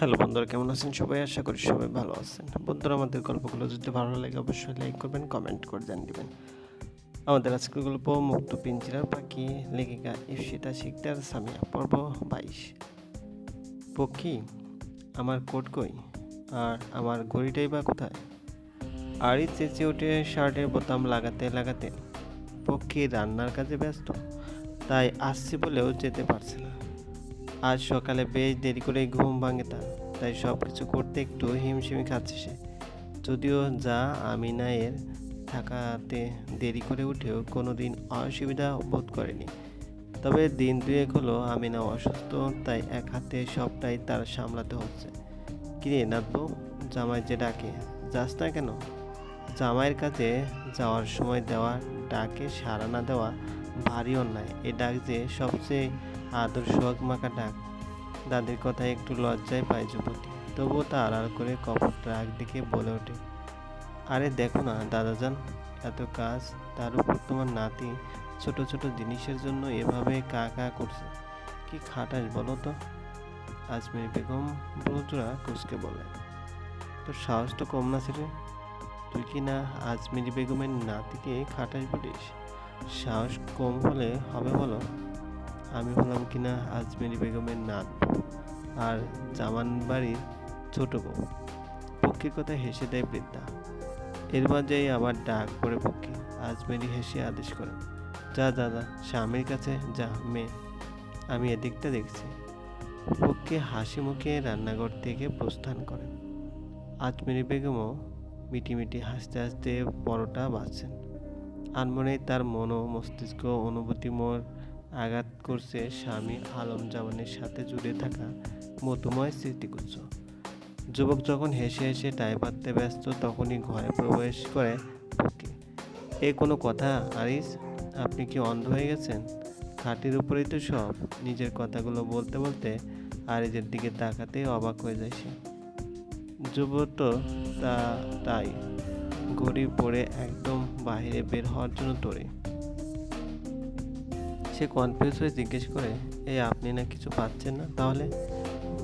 Hello বন্ধুরা, কেমন আছেন সবাই? আশা করি সবাই ভালো আছেন। বন্ধুরা, আমাদের গল্পগুলো যদি ভালো লাগে, অবশ্যই লাইক করবেন কমেন্ট করে জানিয়ে দেবেন। আমাদের আজকের গল্প, মুক্ত পিঞ্জিরার পাখি, লেখিকা ইফসিতা শিকদার, সামিয়া পর্ব বাইশ। পক্ষী, আমার কোট কই? আর আমার ঘড়িটাই বা কোথায়? আড়ি চেঁচে উঠে শার্টের বোতাম লাগাতে লাগাতে পক্ষী রান্নার কাজে ব্যস্ত, তাই আসছি বলেও যেতে পারছে না। আজ সকালে বেশ দেরি করে ঘুম ভাঙে তার। তাই সব কিছু করতে একটু হিমশিমি খাচ্ছে সে। যদিও যা আমিনায়ের থাকাতে দেরি করে উঠেও কোনো দিন অসুবিধা বোধ করেনি। তবে দিন দুয়েক হলো আমিনা অসুস্থ, তাই এক হাতে সবটাই তার সামলাতে হচ্ছে। কিরে নাতবু জামাই যে ডাকে, যাস না কেন? জামাইয়ের কাছে যাওয়ার সময় দেওয়া ডাকে সাড়া না দেওয়া ভারী অন্যায়। এ ডাক যে সবচেয়ে আদর সোহাগ মাখা ডাক। দাদির কথায় একটু লজ্জায় পায় যুবতী। তবুও তা আড়াল করে কপট রাগ দেখে বলে ওঠে, আরে দেখো না, দাদাজান, এত কাজ, তার উপর তোমার নাতি ছোট ছোট জিনিসের জন্য এভাবে কা কা করছে। কি খাটাস বলো তো? আজমের বেগম ব্রজরা কুচকে বলে, তোর সাহস তো কম না ছেলে। তুই কি না আজমিরি বেগমের নাতিকে খাটাস বলিস? সাহস কম হলে হবে বলো? আমি হলাম কিনা আজমেরি বেগমের নাত আর জামান বাড়ির ছোট বউ। পক্ষীর কথা হেসে দেয় বৃদ্ধা। এর মাঝেই আবার ডাক পড়ে পক্ষী। আজমেরি হেসে আদেশ করে, যা দাদা, স্বামীর কাছে যা মেয়ে আমি এদিকটা দেখছি। পক্ষী হাসি মুখে রান্নাঘর থেকে প্রস্থান করেন আজমেরি বেগমও মিটিমিটি হাসতে হাসতে পরোটা বাঁচছেন। আনমনে তার মন মস্তিষ্ক অনুভূতিময় আঘাত করছে স্বামী আলম জামানের সাথে জুড়ে থাকা মধুময় স্মৃতিগুচ্ছ। যুবক যখন হেসে হেসে টাই পাততে ব্যস্ত, তখনই ঘরে প্রবেশ করে পক্ষী এ কোনো কথা, আরিস? আপনি কি অন্ধ হয়ে গেছেন? খাটির উপরেই তো সব। নিজের কথাগুলো বলতে বলতে আরিজের দিকে তাকাতেই অবাক হয়ে যায় সে। যুবক তো তা, তাই। ঘড়ি পরে একদম বাইরে বের হওয়ার জন্য তোরে সে কনফিউজ হয়ে জিজ্ঞেস করে, এই আপনি না কিছু পাচ্ছেন না? তাহলে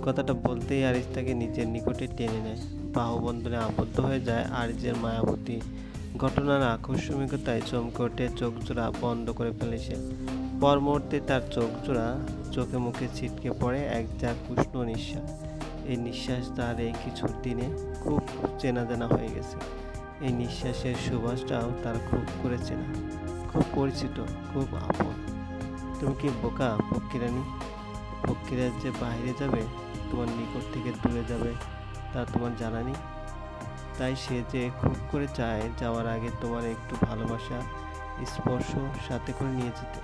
কথাটা বলতেই আরিস তাকে নিজের নিকটে টেনে নেয়। বাহুবন্ধনে আবদ্ধ হয়ে যায় আরিজের মায়াবতী। ঘটনার আকস্মিকতায় চমকে ওঠে চোখ জোড়া বন্ধ করে ফেলে সে। পর মুহূর্তে তার চোখ জোড়া চোখে মুখে ছিটকে পড়ে এক যাক উষ্ণ নিঃশ্বাস। এই নিঃশ্বাস তার এই কিছু দিনে খুব চেনা জানা হয়ে গেছে। এই নিঃশ্বাসের সুবাসটাও তার খুব করেছে চেনা খুব পরিচিত, খুব আপন। তুমি কি বোকা পক্ষীরানী পক্ষীরা যে বাইরে যাবে, তোমার নিকট থেকে দূরে যাবে, তা তোমার জানা নেই। তাই সে যে খুব করে চায় যাওয়ার আগে তোমার একটু ভালোবাসা, স্পর্শ সাথে করে নিয়ে যেতে।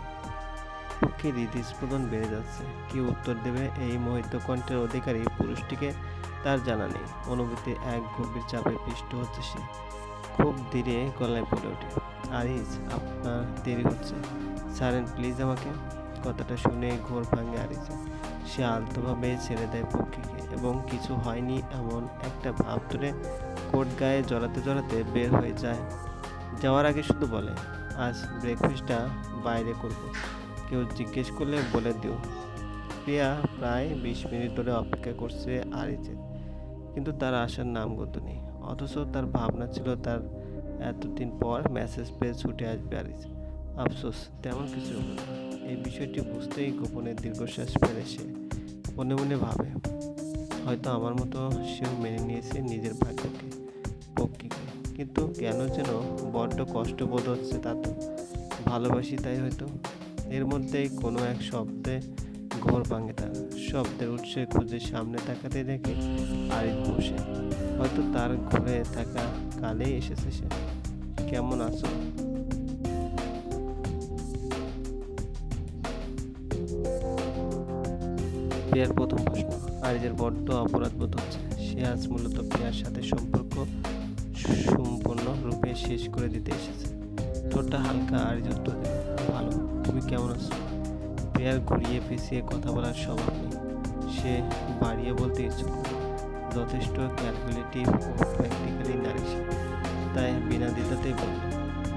পক্ষীর হৃদস্পন্দন বেড়ে যাচ্ছে। কি উত্তর দেবে এই মোহিত কণ্ঠের অধিকারী পুরুষটিকে তার জানা নেই। অনুভূতি এক গভীর চাপে পিষ্ট হচ্ছে সে। খুব ধীরে গলায় বলে ওঠে আরিস আপনার দেরি হচ্ছে। সারেন প্লিজ আমাকে। কথাটা শুনে ঘোর ভাঙে আরিসে সে আলতোভাবে ছেড়ে দেয় পক্ষীকে এবং কিছু হয়নি এমন একটা ভাব ধরে কোট গায়ে জড়াতে জড়াতে বের হয়ে যায়। যাওয়ার আগে শুধু বলে, আজ ব্রেকফাস্টটা বাইরে করব। কেউ জিজ্ঞেস করলে বলে দিও। প্রিয়া প্রায় বিশ মিনিট ধরে অপেক্ষা করছে আরিজের, কিন্তু তার আসার নামগত নেই। অথচ তার ভাবনা ছিল তার এতদিন পর মেসেজ পেয়ে ছুটে আসবে আরিজ আফসোস, তেমন কিছু এই বিষয়টি বুঝতেই গোপনে দীর্ঘশ্বাস ফেলে সে। মনে মনে ভাবে, হয়তো আমার মতো সেও মেনে নিয়েছে নিজের ভাগ্যকে, পক্ষীকে। কিন্তু কেন যেন বড্ড কষ্ট বোধ হচ্ছে তা তো। ভালোবাসি তাই হয়তো। এর মধ্যেই কোনো এক শব্দে ঘোর ভাঙে তার। শব্দের উৎসে খুঁজে সামনে তাকাতে দেখে আরিফ বসে। হয়তো তার ঘুরে থাকা কালেই এসেছে সে। কেমন আছো? প্রিয়ার প্রথম প্রশ্ন, আরিজের বড্ড অপরাধ বোধ হচ্ছে। সে আজ মূলত প্রিয়ার সাথে সম্পর্ক সম্পূর্ণ রূপে শেষ করে দিতে এসেছে। ঠোঁটটা হালকা আরিজ উত্তর দিল ভালো। তুমি কেমন আছো? প্রিয়ার ঘুরিয়ে পিছিয়ে কথা বলার স্বভাব নেই। সে বাড়িয়ে বলতে ইচ্ছুক যথেষ্ট ক্যালকুলেটিভ ও প্র্যাকটিক্যালি নারী সে। তাই বিনা দ্বিধাতেই বলল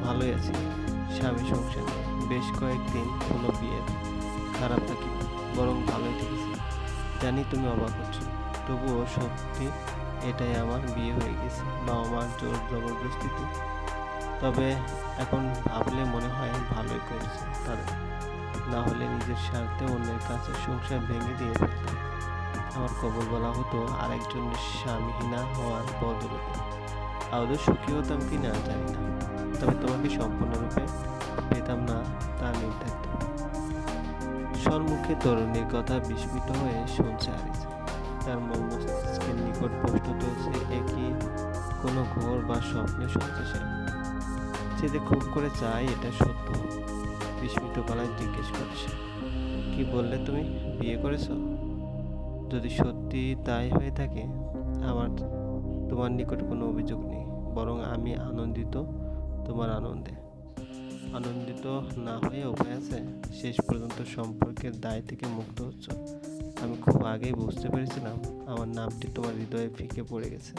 ভালোই আছি। স্বামী সংসার। বেশ কয়েকদিন হলো বিয়ের। খারাপ থাকি বরং ভালোই থেকেছি। জানি তুমি অবাক হচ্ছ। তবুও সত্যি এটাই আমার বিয়ে হয়ে গেছে। বা আমার জোর জবরদস্তিতে তবে এখন ভাবলে মনে হয় ভালোই করেছে তারা। না হলে নিজের স্বার্থে অন্যের কাছে সংসার ভেঙে দিয়ে ফেলত। আমার কবল বলা হতো, আরেকজনের স্বামীহীনা হওয়ার বদলতে আদৌ সুখী হতাম কি না জানি না। তবে তোমাকে সম্পূর্ণরূপে পেতাম না তা নির্ধারিত। সম্মুখে তরুণীর কথা বিস্মিত হয়ে শুনছে আরিস তার মন মস্তিষ্কের নিকট প্রশ্ন তুলছে একই কোনো ঘোর বা স্বপ্নে শুনছে সে সে যে খুব করে চায় এটা সত্য। বিস্মিত গলায় জিজ্ঞেস করছে। কি বললে তুমি? বিয়ে করেছ? যদি সত্যি তাই হয়ে থাকে, আমার তোমার নিকট কোনো অভিযোগ নেই, বরং আমি আনন্দিত তোমার আনন্দে। আনন্দিত না হয়ে উপায় আছে? শেষ পর্যন্ত সম্পর্কের দায় থেকে মুক্ত হচ্ছ। আমি খুব আগেই বুঝতে পেরেছিলাম আমার নামটি তোমার হৃদয়ে ফিকে পড়ে গেছে।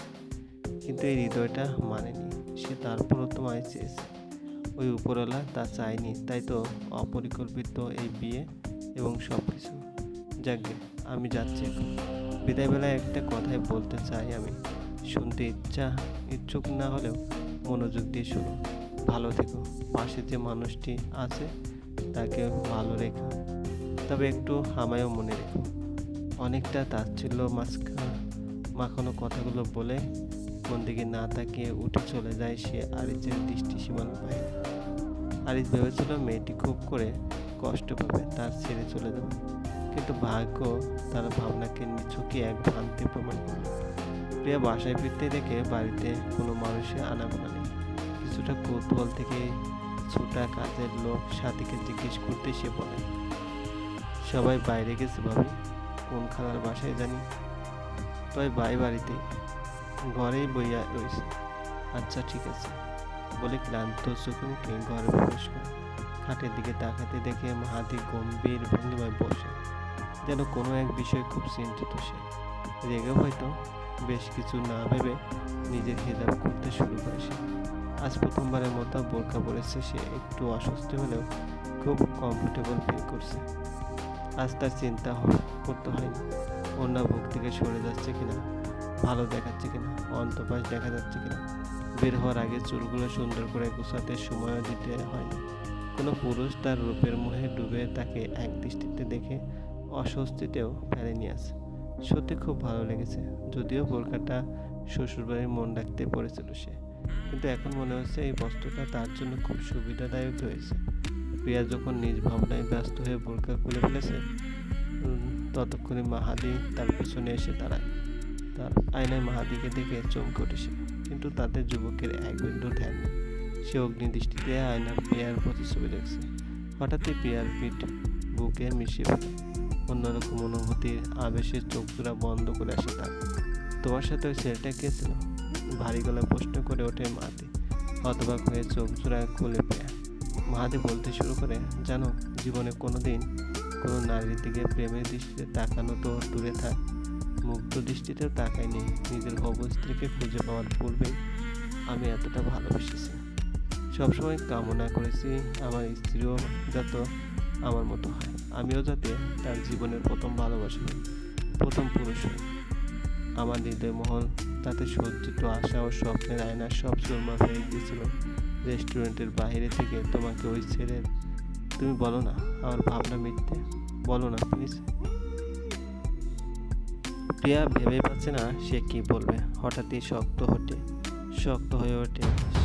কিন্তু এই হৃদয়টা মানেনি, সে তারপরও তোমায় চেয়েছে। ওই উপরওয়ালা তা চায়নি তাই তো অপরিকল্পিত এই বিয়ে এবং সব কিছু যাকে আমি যাচ্ছি এখন। বিদায়বেলায় একটা কথাই বলতে চাই আমি। শুনতে ইচ্ছা, ইচ্ছুক না হলেও মনোযোগ দিয়ে শুনো। ভালো থেকো। পাশে যে মানুষটি আছে, তাকে ভালো রেখো। তবে একটু হামায়ও মনে রেখো। অনেকটা তাচ্ছিল্য মাঝখা মাখানো কথাগুলো বলে কোন দিকে না তাকিয়ে উঠে চলে যায় সে আরিজের দৃষ্টি সীমানা পায় আরিজ ভেবেছিল মেয়েটি খুব করে কষ্ট পাবে, তার ছেড়ে চলে যাবে। কিন্তু ভাগ্য তার ভাবনাকে নিছকই এক ভ্রান্তি প্রমাণ করল। প্রিয়া বাসায় ফিরতে দেখে বাড়িতে কোনো মানুষের আনাগোনা নেই। কিছুটা কৌতূহল থেকে ছোটা কাজের লোক সাথীকে জিজ্ঞেস করতে সে বলে, সবাই বাইরে গেছে ভাবি, কোন খালার বাসায় জানি? তবে বাই বাড়িতে, ঘরেই বইয়া রয়েছে। আচ্ছা ঠিক আছে। বলে ক্লান্ত চোখে মুখে ঘরে প্রবেশ করে। খাটের দিকে তাকাতে দেখে মাহাতি গম্ভীর ভঙ্গিমায় বসে, যেন কোনো এক বিষয়ে খুব চিন্তিত সে। রেগে হয়তো বেশ কিছু না ভেবে নিজের হিজাব করতে শুরু করে সে। আজ প্রথমবারের মতো বোরকা পরেছে সে, একটু অস্বস্তি হলেও খুব কমফোর্টেবল ফিল করছে। আজ তার চিন্তা করতে হয়নি। অন্য ভোগ থেকে সরে যাচ্ছে কিনা, ভালো দেখাচ্ছে কিনা অন্তপাশ দেখা যাচ্ছে কিনা বের হওয়ার আগে চুলগুলো সুন্দর করে গুছাতে সময়ও দিতে হয়নি কোনো পুরুষ তার রূপের মোহে ডুবে তাকে এক দৃষ্টিতে দেখে অস্বস্তিতেও ফেলেনি আছে সত্যি খুব ভালো লেগেছে, যদিও বোরকাটা শ্বশুরবাড়ির মন রাখতে পড়েছিল সে। কিন্তু এখন মনে হচ্ছে এই বস্ত্রটা তার জন্য খুব সুবিধাদায়ক হয়েছে। প্রিয়া যখন নিজ ভাবনায় ব্যস্ত হয়ে বোরকা খুলে ফেলেছে ততক্ষণে মাহাদি তার পিছনে এসে দাঁড়ায়। তার আয়নায় মাহাদিকে দেখে চমকে উঠেছে কিন্তু তাতে যুবকের এক বিন্দু ধ্যান সে অগ্নি দৃষ্টিতে আয়নার প্রিয়ার প্রতিচ্ছবি দেখছে। হঠাৎই প্রিয়ার পিঠ বুকে মিশে ফেলে। অন্যরকম অনুভূতির আবেশে চোখ জোড়া বন্ধ করে আসে তার। তোমার সাথে ওই ছেলেটা কে ছিল? ভারী গলায় প্রশ্ন করে ওঠে মাহাদি হতবাক হয়ে চোখ জোড়া খুলে প্রিয়া মাহাদি বলতে শুরু করে, জানো, জীবনে কোনো দিন কোনো নারীর দিকে প্রেমের দৃষ্টিতে তাকানো তো দূরে থাক। মুগ্ধ দৃষ্টিতেও তাকাইনি নিজের স্ত্রীকে খুঁজে পাওয়ার পূর্বে আমি এতটা ভালোবেসেছি। সবসময় কামনা করেছি আমার স্ত্রীও যত আমার মতো হয়। আমিও যাতে তার জীবনের প্রথম ভালোবাসা প্রথম পুরুষ হই আমার হৃদয় মহল তাতে সজ্জিত আশা ও স্বপ্নের আয়না সব সুরমা হয়ে দিয়েছিল। রেস্টুরেন্টের বাইরে থেকে তোমাকে ওই ছেলের, তুমি বলো না, আমার ভাবনা মিথ্যে। বলো না প্লিজ প্রিয়া ভেবে পাচ্ছে না সে কি বলবে। হঠাৎই শক্ত হটে শক্ত হয়ে ওঠে।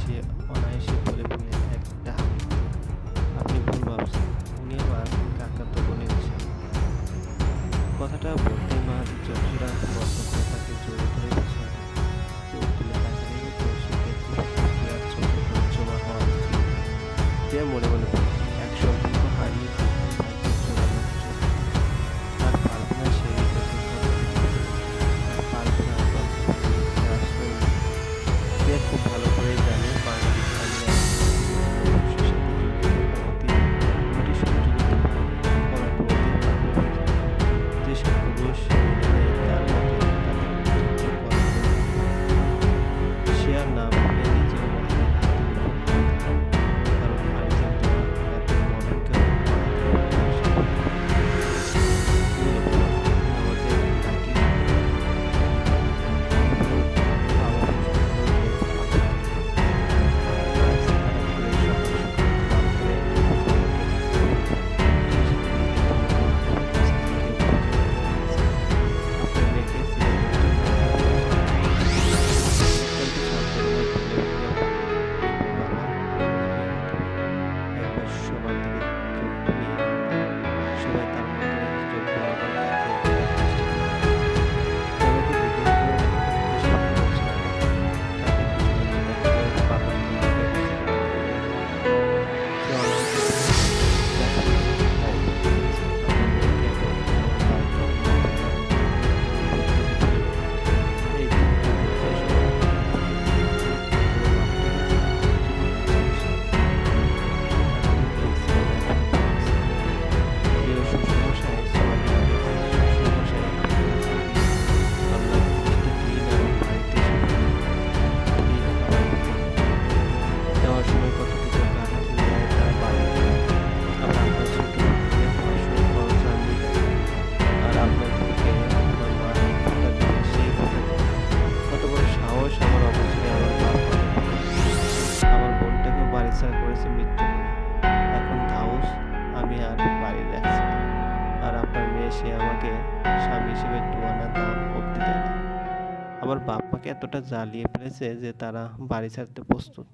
এতটা জ্বালিয়ে ফেলেছে যে তারা বাড়ি ছাড়তে প্রস্তুত।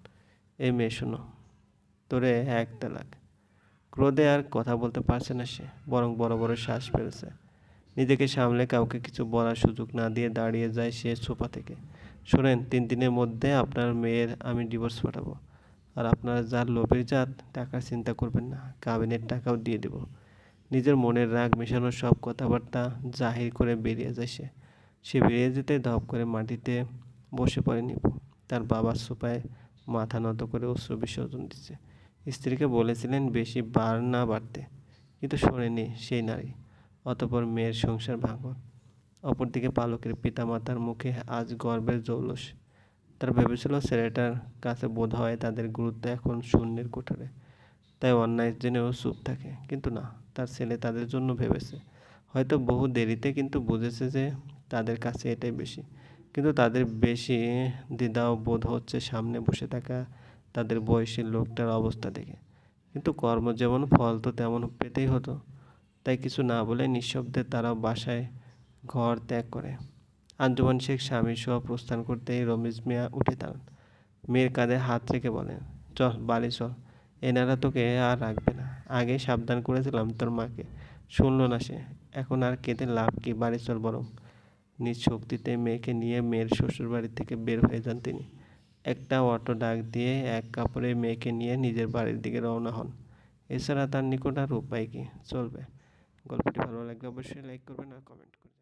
এই মেয়ে শোনো, তোরে এক তালাক। ক্রোধে আর কথা বলতে পারছে না সে, বরং বড় বড় শ্বাস ফেলছে। নিজেকে সামলে কাউকে কিছু বলার সুযোগ না দিয়ে দাঁড়িয়ে যায় সে সোফা থেকে। শোনেন, তিন দিনের মধ্যে আপনার মেয়ের আমি ডিভোর্স পাঠাবো। আর আপনারা যার লোভের জাত, টাকার চিন্তা করবেন না, কাবিনের টাকাও দিয়ে দেব। নিজের মনের রাগ মেশানোর সব কথাবার্তা জাহির করে বেরিয়ে যায় সে। সে বেরিয়ে যেতে ধপ করে মাটিতে বসে পড়ে নিব তার বাবার সোফায় মাথা নত করে অশ্রু বিসর্জন দিচ্ছে। স্ত্রীকে বলেছিলেন, বেশি বার না বাড়তে। কিন্তু শোনেনি সেই নারী, অতপর মেয়ের সংসার ভাঙন। অপরদিকে পালকের পিতামাতার মুখে আজ গর্বের জৌলস। তারা ভেবেছিল ছেলেটার কাছে বোধ হয় তাদের গুরুত্ব এখন শূন্যের কোঠারে। তাই অন্যায় জেনেও চুপ থাকে। কিন্তু না, তার ছেলে তাদের জন্য ভেবেছে। হয়তো বহু দেরিতে কিন্তু বুঝেছে যে তাদের কাছে এটাই বেশি। কিন্তু তাদের বেশি দ্বিধাও বোধ হচ্ছে সামনে বসে থাকা তাদের বয়সী লোকটার অবস্থা দেখে। কিন্তু কর্ম যেমন ফল তো তেমন পেতেই হতো। তাই কিছু না বলে নিঃশব্দে তারা বাসায় ঘর ত্যাগ করে। আঞ্জুমান শেখ স্বামী সহ প্রস্থান করতেই রমেশ মিয়া উঠে দাঁড়ান। মেয়ের কাঁধে হাত রেখে বলেন, চল, বাড়ি চল। এনারা তোকে আর রাখবে না। আগে সাবধান করেছিলাম তোর মাকে। শুনলো না সে। এখন আর কেঁদে লাভ কি? বাড়ি চল বরং। নিজ শক্তিতে মেয়েকে নিয়ে মেয়ের শ্বশুর বাড়ি থেকে বের হয়ে যান তিনি। একটা অটো ডাক দিয়ে এক কাপড়ে মেয়েকে নিয়ে নিজের বাড়ির দিকে রওনা হন। এছাড়া তার নিকট আর উপায় কি? চলবে। গল্পটি ভালো লাগলে অবশ্যই লাইক করবেন আর কমেন্ট করবেন।